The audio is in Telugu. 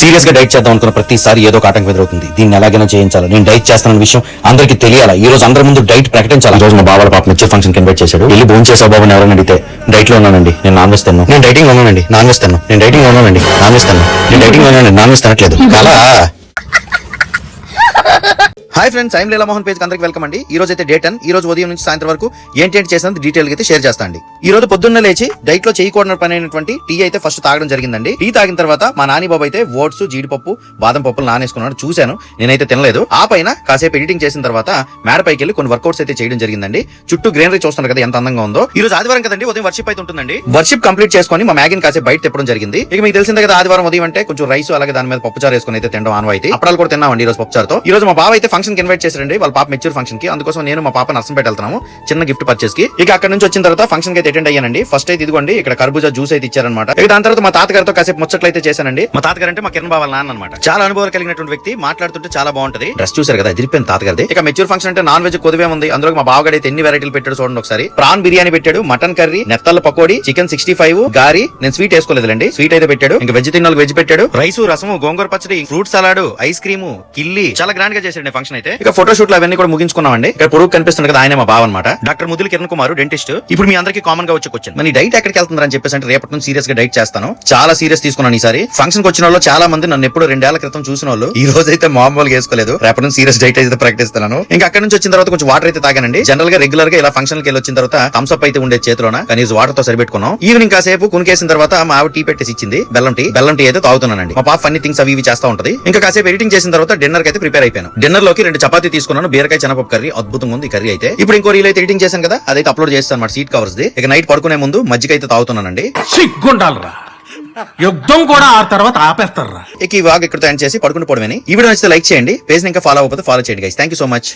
సీరియస్గా డైట్ చేద్దాం అనుకున్న ప్రతిసారి ఏదో ఒక ఆటంకం ఎదురవుతుంది. దీన్ని ఎలాగైనా చేయించాలి? నేను డైట్ చేస్తానన్న విషయం అందరికీ తెలియాలా? ఈ రోజు అందరి ముందు డైట్ ప్రకటించాలి? ఈ రోజు మా బాబాల పాప మెచ్చే ఫంక్షన్ ఇన్వైట్ చేశాడు వెళ్ళి భోజనం చేసే బాబు ఎవరైనా అడిగితే డైట్లో ఉన్నానండి నేను నాన్ వెజ్ తిన్నాను నేను డైటింగ్లో ఉన్నానండి నాన్ వెజ్ తిన్నాను నేను డైటింగ్లో ఉన్నానండి నాన్ వెజ్ తిన్నాను నేను డైటింగ్ ఉన్నానండి నాన్ వెజ్ తినట్లేదు. అలా hi friends I'm Leela Mohan page అందరికి వెల్కమ్ అండి. ఈ రోజు అయితే డే టెన్ ఈ రోజు ఉదయం నుంచి సాయంత్రం వరకు ఏంటి ఏంటి చేసినంత డీటెయిల్ అయితే షేర్ చేస్తాండి ఈ రోజు పొద్దున్న లేచి డైట్లో చేయకూడని పని అయినటువంటి టీ అయితే ఫస్ట్ తాగడం జరిగిందండి. టీ తాగిన తర్వాత మా నాని బాబు అయితే ఓట్స్ జీడిపప్పు బాదం పప్పులు నానేసుకున్నాడు. చూశాను నేనైతే తినలేదు. ఆ పైన కాసేపు ఎడిటింగ్ చేసిన తర్వాత మేడ పైకి వెళ్ళి కొన్ని వర్కౌట్స్ అయితే చేయడం జరిగిందండి. చుట్టూ గ్రీనరీ చూస్తున్నారు కదా ఎంత అందంగా ఉందో. ఈ రోజు ఆదివారం కదండి ఉదయం వర్షిప్ అయితే ఉంటుందండి. వర్షిప్ కంప్లీట్ చేసుకొని మా మ్యాగిన్ కాసేపు బయట తిప్పడం జరిగింది. ఇక మీకు తెలిసిందే కదా ఆదివారం ఉదయం అంటే కొంచెం రైస్ అలాగే దాని మీద పప్పుచారు వేసుకుని అయితే తినడం ఆనవాయితీ. అప్పడాలు కూడా తిన్నామండి ఈ రోజు పప్పుచారుతో. ఈ రోజు మా బావ అయితే ఫంక్షన్కి ఇన్వైట్ చేశారండి. వాళ్ళ పాప మెచ్యూర్ ఫంక్షన్కి అందుకోసం నేను మా పాప నర్సంపేట వెళ్తున్నాము. చిన్న గిఫ్ట్ పర్చేస్కి ఇక అక్కడ నుంచి వచ్చిన తర్వాత ఫంక్షన్కి అయితే అటెండ్ అయ్యానండి. ఫస్ట్ అయితే ఇదిగోండి ఇక్కడ కర్బూజా జ్యూస్ అయితే ఇచ్చారనమాట ఇక దాని తర్వాత మా తాతగారితో కాసేపు ముచ్చట్లు అయితే చేశానండి. మా తాతగారు అంటే మా కిరణ్ బావ నాన్న అనమాట చాలా అనుభవం కలిగినటువంటి వ్యక్తి మాట్లాడుతుంటే చాలా బాగుంటది. డ్రెస్ చూసారు కదా ఎదిరిపోయిన తాతగారిది. ఇక మెచ్యూర్ ఫంక్షన్ అంటే నాన్ వెజ్ కొద్దివే ఉంది. అందులో మా బావగాడు అయితే ఎన్ని వెరైటీలు పెట్టాడు చూడండి ఒకసారి. ప్రాన్ బిర్యానీ పెట్టాడు మటన్ కర్రీ నెత్తల పకోడీ చికెన్ సిక్స్టీ ఫైవ్ గారి. నేను స్వీట్ వేసుకోలేదులండి. స్వీట్ అయితే పెట్టాడు. ఇంకా వెజ్ తిన్న వెజ్ పెట్టాడు. రైస్ రసము గోంగూర పచ్చడి ఫ్రూట్ సలాడ్ ఐస్ క్రీమ్ కిల్లి. చాలా గ్రాండ్గా చేశాడు ఫంక్షన్ అయితే ఇక ఫోటో షూట్లు అవన్నీ కూడా ముగించుకున్నామండి. ఇక్కడ పొరుగు కనిపిస్తుంది కదా ఆయన మా బావ అనమాట డాక్టర్ ముదులు కిరణ్ కుమార్ డెంటిస్ట్ ఇప్పుడు మీ అందరికీ కామన్గా వచ్చి క్వశ్చన్ మరి డైట్ ఎక్కడికి వెళ్తుందని చెప్పేసి అంటే రేపటి నుంచి సీరియస్గా డైట్ చేస్తాను. చాలా సీరియస్ తీసుకున్నాను ఈసారి. ఫంక్షన్కి వచ్చిన వాళ్ళు చాలా మంది నన్ను ఎప్పుడు రెండేళ్ళ క్రితం చూసిన వాళ్ళు ఈ రోజు అయితే మామూలుగా వేసుకోలేదు రేపటి నుంచి సీరియస్ డైట్ అయితే ప్రకటిస్తున్నాను. ఇంకా అక్కడ నుంచి వచ్చిన తర్వాత కొంచెం వాటర్ అయితే తాగానండి. జనరల్గా రెగ్యులర్గా ఇలా ఫంక్షన్కి వెళ్ళి వచ్చిన తర్వాత థమ్స్అప్ అయితే ఉండే చేతిలోన. కనీసం వాటర్తో సరిపెట్టుకున్నాం. ఈవినింగ్ కాసేపు కునికేసిన తర్వాత మా ఆవిడ టీ పెట్టేసి ఇచ్చింది. బెల్లం టీ. బెల్లం టీ అయితే తాగుతున్నానండి. మా పాప అన్ని థింగ్స్ అవి ఇవి చేస్తా ఉంటది. ఇంకా కాసేపు ఎడిటింగ్ చేసిన తర్వాత డిన్నర్కి అయితే ప్రిపేర్ అయిపోయాను. డిన్నర్లోకి రెండు చపాతీ తీసుకున్నాను. బీరకాయ చెనపప్పు కర్రీ. అద్భుతంగా ఉంది కర్రీ అయితే. ఇప్పుడు ఇంకో రీల్ అయితే ఎడిటింగ్ చేశాను కదా అదైతే అప్లోడ్ చేస్తాను అనమాట సీట్ కవర్స్ ది. ఇక నైట్ పడుకునే ముందు మజ్జిగ అయితే తాగుతున్నానండి. సిగ్గుండాలరా. యుద్ధం కూడా ఆ తర్వాత ఆపేస్తారా? ఇక ఈ వాగ్ ఇక్కడ ఎండ్ చేసి పడుకుని పోవడమని ఈ వీడియో నచ్చితే లైక్ చేయండి. పేజ్ ఇంకా ఫాలో అవ్వకపోతే ఫాలో చేయండి guys thank you so much